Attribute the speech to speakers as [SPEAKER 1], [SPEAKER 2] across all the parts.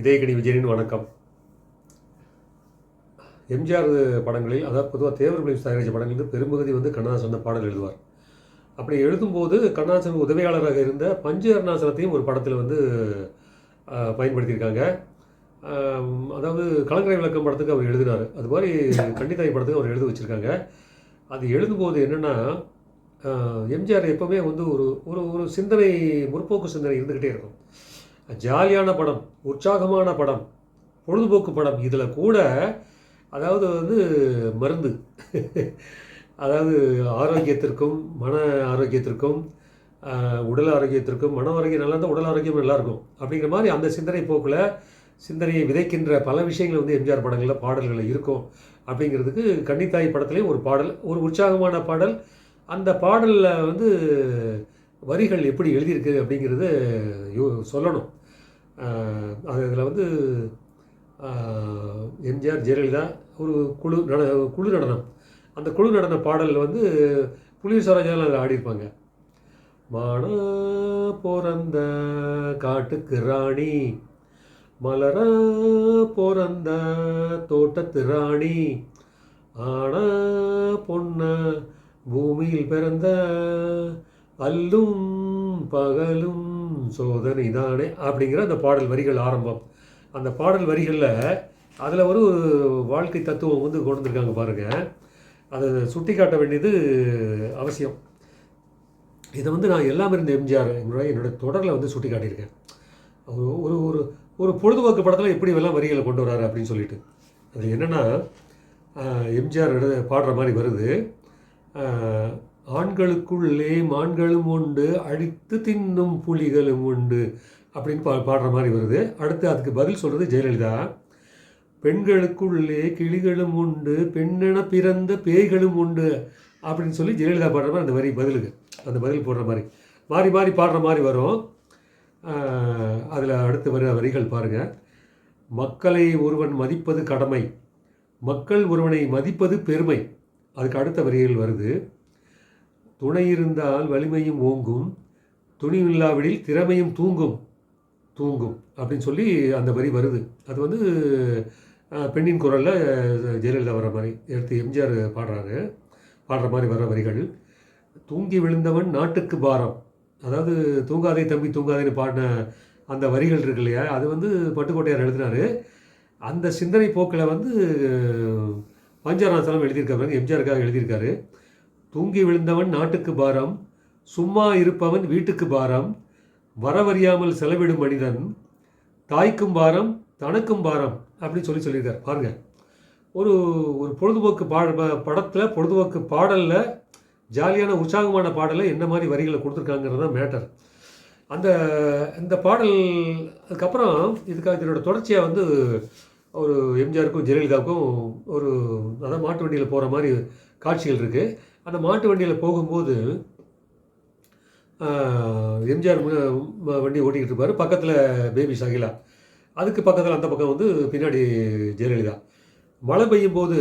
[SPEAKER 1] இதயகடி விஜயனின் வணக்கம். எம்ஜிஆர் படங்களில் அதாவது பொதுவாக தேவர் பிலிம்ஸ் தயாரித்த படங்கள் பெரும்பகுதி வந்து கண்ணதாசன் பாடல் எழுதுவார். அப்படி எழுதும்போது கண்ணதாசன் உதவியாளராக இருந்த பஞ்சு அருணாசலத்தையும் ஒரு படத்தில் வந்து பயன்படுத்தியிருக்காங்க. அதாவது கலங்கரை விளக்கம் படத்துக்கு அவர் எழுதினார். அது மாதிரி கண்டித்தாய் படத்துக்கு அவர் எழுதி வச்சுருக்காங்க. அது எழுதும்போது என்னென்னா எம்ஜிஆர் எப்போவுமே வந்து ஒரு ஒரு ஒரு சிந்தனை முற்போக்கு சிந்தனை இருந்துக்கிட்டே இருக்கும். ஜாலியான படம் உற்சாகமான படம் பொழுதுபோக்கு படம். இதில் கூட அதாவது வந்து மருந்து. அதாவது ஆரோக்கியத்திற்கும் மன ஆரோக்கியத்திற்கும் உடல் ஆரோக்கியத்திற்கும் மன ஆரோக்கியம் நல்லா இருந்தால் உடல் ஆரோக்கியம் நல்லா இருக்கும். அப்படிங்கிற மாதிரி அந்த சிந்தனை போக்கில் சிந்தனையை விதைக்கின்ற பல விஷயங்கள் வந்து எம்ஜிஆர் படங்களில் பாடல்களில் இருக்கும். அப்படிங்கிறதுக்கு கன்னித்தாய் படத்துலேயும் ஒரு பாடல் ஒரு உற்சாகமான பாடல். அந்த பாடலில் வந்து வரிகள் எப்படி எழுதியிருக்கு அப்படிங்கிறது யோ சொல்லணும். அது இதில் வந்து எம்ஜிஆர் ஜெயலலிதா ஒரு குழு நட குழு நடனம். அந்த குழு நடன பாடலில் வந்து புலி சரோஜாலாம் அதில் ஆடியிருப்பாங்க. மானா பிறந்த காட்டுக்கு ராணி மலரா பிறந்த தோட்டத்து ராணி ஆனா பொண்ண பூமியில் பிறந்த அல்லும் பகலும் சோதனை தானே அப்படிங்கிற அந்த பாடல் வரிகள் ஆரம்பம். அந்த பாடல் வரிகளில் அதில் ஒரு வாழ்க்கை தத்துவம் வந்து கொண்டு வந்திருக்காங்க பாருங்கள் அதை சுட்டி காட்ட வேண்டியது அவசியம். இதை வந்து நான் எல்லாம் இருந்த எம்ஜிஆர் என்னுடைய என்னோடய தொடரில் வந்து சுட்டி காட்டியிருக்கேன். ஒரு ஒரு ஒரு ஒரு பொழுதுபோக்கு படத்தில் எப்படி எல்லாம் வரிகளை கொண்டு வராரு அப்படின்னு சொல்லிட்டு. அது என்னென்னா எம்ஜிஆர் பாடுற மாதிரி வருது. ஆண்களுக்குள்ளே மான்களும் உண்டு அடித்து தின்னும் புலிகளும் உண்டு அப்படின்னு பா பாடுற மாதிரி வருது. அடுத்து அதுக்கு பதில் சொல்கிறது ஜெயலலிதா. பெண்களுக்குள்ளே கிளிகளும் உண்டு பெண்ணென பிறந்த பேய்களும் உண்டு அப்படின்னு சொல்லி ஜெயலலிதா பாடுற மாதிரி அந்த வரி பதிலுக்கு அந்த பதில் போடுற மாதிரி. மாறி மாறி பாடுற மாதிரி வரும். அதில் அடுத்து வர வரிகள் பாருங்கள் மக்களை ஒருவன் மதிப்பது கடமை மக்கள் ஒருவனை மதிப்பது பெருமை. அதுக்கு அடுத்த வரிகள் வருது. துணை இருந்தால் வலிமையும் ஓங்கும் துணிவில்லாவிடில் திறமையும் தூங்கும் தூங்கும் அப்படின்னு சொல்லி அந்த வரி வருது. அது வந்து பெண்ணின் குரலில் ஜெயலலிதா வர மாதிரி எடுத்து எம்ஜிஆர் பாடுறாரு. பாடுற மாதிரி வர வரிகள். தூங்கி விழுந்தவன் நாட்டுக்கு பாரம். அதாவது தூங்காதே தம்பி தூங்காதேன்னு பாடின அந்த வரிகள் இருக்கு இல்லையா? அது வந்து பட்டுக்கோட்டையார் எழுதினாரு. அந்த சிந்தனை போக்கில் வந்து பஞ்சராசலம் எழுதியிருக்காரு எம்ஜிஆருக்காக எழுதியிருக்காரு. தூங்கி விழுந்தவன் நாட்டுக்கு பாரம் சும்மா இருப்பவன் வீட்டுக்கு பாரம் வரவறியாமல் செலவிடும் மனிதன் தாய்க்கும் பாரம் தனக்கும் பாரம் அப்படின்னு சொல்லி சொல்லியிருக்காரு. பாருங்க. ஒரு ஒரு பொழுதுபோக்கு பாட படத்தில் பொழுதுபோக்கு பாடலில் ஜாலியான உற்சாகமான பாடலில் என்ன மாதிரி வரிகளை கொடுத்துருக்காங்கிறது தான் மேட்டர் அந்த இந்த பாடல் அதுக்கப்புறம் இதுக்காக இதனோட தொடர்ச்சியாக வந்து ஒரு எம்ஜிஆருக்கும் ஜெயலலிதாவுக்கும் ஒரு அதான் மாட்டு வண்டியில் போகிற மாதிரி காட்சிகள் இருக்குது அந்த மாட்டு வண்டியில் போகும்போது எம்ஜிஆர் வண்டி ஓட்டிக்கிட்டு இருப்பார். பக்கத்தில் பேபி சகிலா. அதுக்கு பக்கத்தில் அந்த பக்கம் வந்து பின்னாடி ஜெயலலிதா. மழை பெய்யும் போது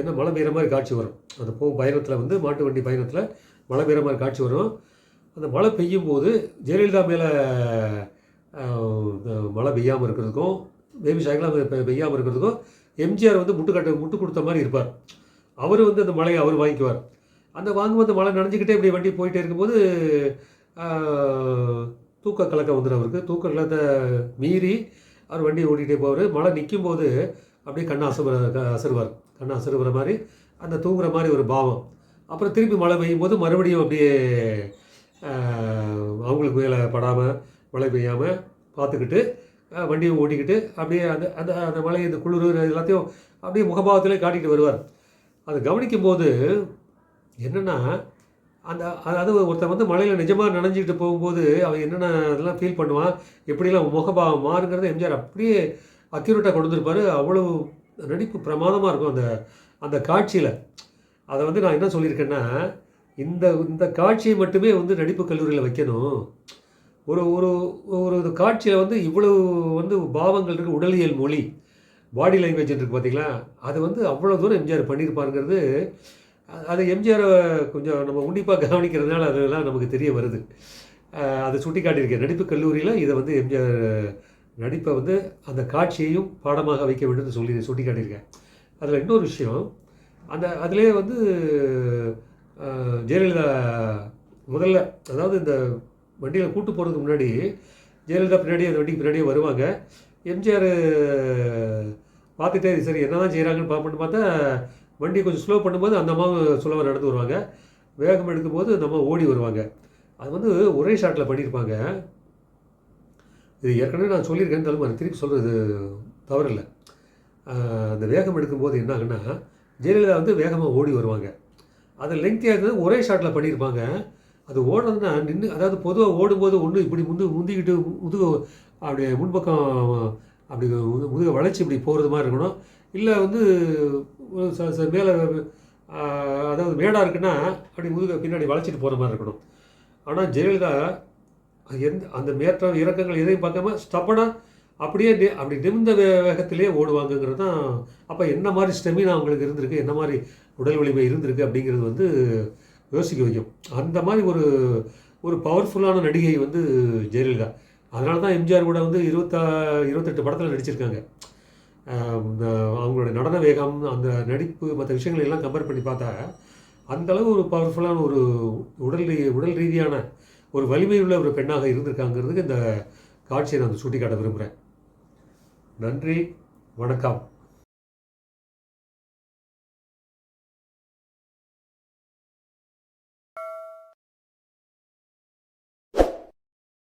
[SPEAKER 1] என்ன மழை பெய்கிற மாதிரி காட்சி வரும். அந்த போ பயணத்தில் வந்து மாட்டு வண்டி பயணத்தில் மழை பெய்கிற மாதிரி காட்சி வரும். அந்த மழை பெய்யும் போது ஜெயலலிதா மேலே மழை பெய்யாமல் இருக்கிறதுக்கும் பேபி சகிலா பெய்யாமல் இருக்கிறதுக்கும் எம்ஜிஆர் வந்து முட்டுக்கட்ட முட்டு கொடுத்த மாதிரி இருப்பார். அவர் வந்து அந்த மழையை அவர் வாங்கிக்குவார். அந்த வாங்கும்போது மழை நனைஞ்சிக்கிட்டே இப்படி வண்டி போயிட்டே இருக்கும்போது தூக்க கலக்கம் வந்துடும் அவருக்கு. தூக்க கலத்தை மீறி அவர் வண்டியை ஓட்டிகிட்டே போவார். மழை நிற்கும் போது அப்படியே கண்ணை க அசருவார். கண்ணை அசருகிற மாதிரி அந்த தூங்குற மாதிரி ஒரு பாவம். அப்புறம் திருப்பி மழை பெய்யும் போது மறுபடியும் அப்படியே அவங்களுக்கு மேலே படாமல் மழை பெய்யாமல் பார்த்துக்கிட்டு வண்டியை ஓட்டிக்கிட்டு அப்படியே அந்த அந்த அந்த மழை இந்த குளிர் எல்லாத்தையும் அப்படியே முகபாவத்திலே காட்டிக்கிட்டு வருவார். அதை கவனிக்கும்போது என்னென்னா அந்த அதாவது ஒருத்தன் வந்து மழையில் நிஜமாக நனைஞ்சிக்கிட்டு போகும்போது அவன் என்னென்ன அதெல்லாம் ஃபீல் பண்ணுவான்? எப்படிலாம் முகபாவம் மாறுங்கிறத எம்ஜிஆர் அப்படியே அக்யூரேட்டாக கொண்டு வந்திருப்பாரு. அவ்வளோ நடிப்பு பிரமாதமாக இருக்கும் அந்த அந்த காட்சியில். அதை வந்து நான் என்ன சொல்லியிருக்கேன்னா இந்த இந்த காட்சியை மட்டுமே வந்து நடிப்பு கல்லூரியில் வைக்கணும். ஒரு ஒரு ஒரு காட்சியில் வந்து இவ்வளவு வந்து பாவங்கள் இருக்குது உடலியல் மொழி பாடி லாங்குவேஜ் இருக்குது பார்த்தீங்களா அது வந்து அவ்வளோ தூரம் எம்ஜிஆர் பண்ணியிருப்பாருங்கிறது அது எம்ஜிஆரை கொஞ்சம் நம்ம உன்னிப்பாக கவனிக்கிறதுனால அதெல்லாம் நமக்கு தெரிய வருது. அதை சுட்டி காட்டியிருக்கேன் நடிப்பு கல்லூரியில் இதை வந்து எம்ஜிஆர் நடிப்பை வந்து அந்த காட்சியையும் பாடமாக வைக்க வேண்டும்னு சொல்லி சுட்டி காட்டியிருக்கேன் அதில் இன்னொரு விஷயம் அந்த அதிலே வந்து ஜெயலலிதா முதல்ல அதாவது இந்த வண்டியில் கூட்டு போகிறதுக்கு முன்னாடி ஜெயலலிதா பின்னாடி அந்த வண்டிக்கு பின்னாடியே வருவாங்க. எம்ஜிஆர் பார்த்துட்டே சரி என்ன தான் செய்கிறாங்கன்னு பார்ப்போன்னு பார்த்தா வண்டி கொஞ்சம் ஸ்லோ பண்ணும்போது அந்த அம்மாவும் சுலபம் நடந்து வருவாங்க. வேகம் எடுக்கும்போது அந்த அம்மா ஓடி வருவாங்க. அது வந்து ஒரே ஷாட்டில் பண்ணியிருப்பாங்க இது ஏற்கனவே நான் சொல்லியிருக்கேன் இருந்தாலும் அது திருப்பி சொல்கிறது தவறில்லை. அந்த வேகம் எடுக்கும்போது என்ன ஆகுன்னா ஜெயலலிதா வந்து வேகமாக ஓடி வருவாங்க. அது லெங்க்தியாக இருந்தது ஒரே ஷாட்டில் பண்ணியிருப்பாங்க அது ஓடுறதுனா நின்று அதாவது பொதுவாக ஓடும்போது ஒன்று இப்படி முந்து முந்திக்கிட்டு முதுக அப்படியே முன்பக்கம் அப்படி முதுக வளைச்சி இப்படி போகிறது மாதிரி இருக்கணும். இல்லை வந்து மேலே அதாவது மேடாக இருக்குன்னா அப்படி முதுகை பின்னாடி வளைச்சிட்டு போகிற மாதிரி இருக்கணும். ஆனால் ஜெயலலிதா எந்த அந்த மேற்றம் இறக்கங்கள் எதையும் பார்க்காம ஸ்டப்பனாக அப்படியே நி- அப்படி நிமிந்த வே வேகத்திலே ஓடுவாங்கங்கிறது தான் அப்போ என்ன மாதிரி ஸ்டெமினா அவங்களுக்கு இருந்திருக்கு என்ன மாதிரி உடல் வலிமை இருந்திருக்கு அப்படிங்கிறது வந்து யோசிக்க வைக்கும். அந்த மாதிரி ஒரு ஒரு பவர்ஃபுல்லான நடிகை வந்து ஜெயலலிதா. அதனால தான் எம்ஜிஆர் கூட வந்து இருபத்தா இருபத்தெட்டு படத்தில் நடிச்சிருக்காங்க. அவங்களோட நடன வேகம் அந்த நடிப்பு மற்ற விஷயங்களை எல்லாம் கம்பேர் பண்ணி பார்த்தா அந்த அளவு ஒரு பவர்ஃபுல்லான ஒரு உடல் ரீ உடல் ரீதியான ஒரு வலிமையுள்ள ஒரு பெண்ணாக இருந்திருக்காங்கிறதுக்கு இந்த காட்சியை நான் சுட்டி காட்ட விரும்புகிறேன் நன்றி வணக்கம்.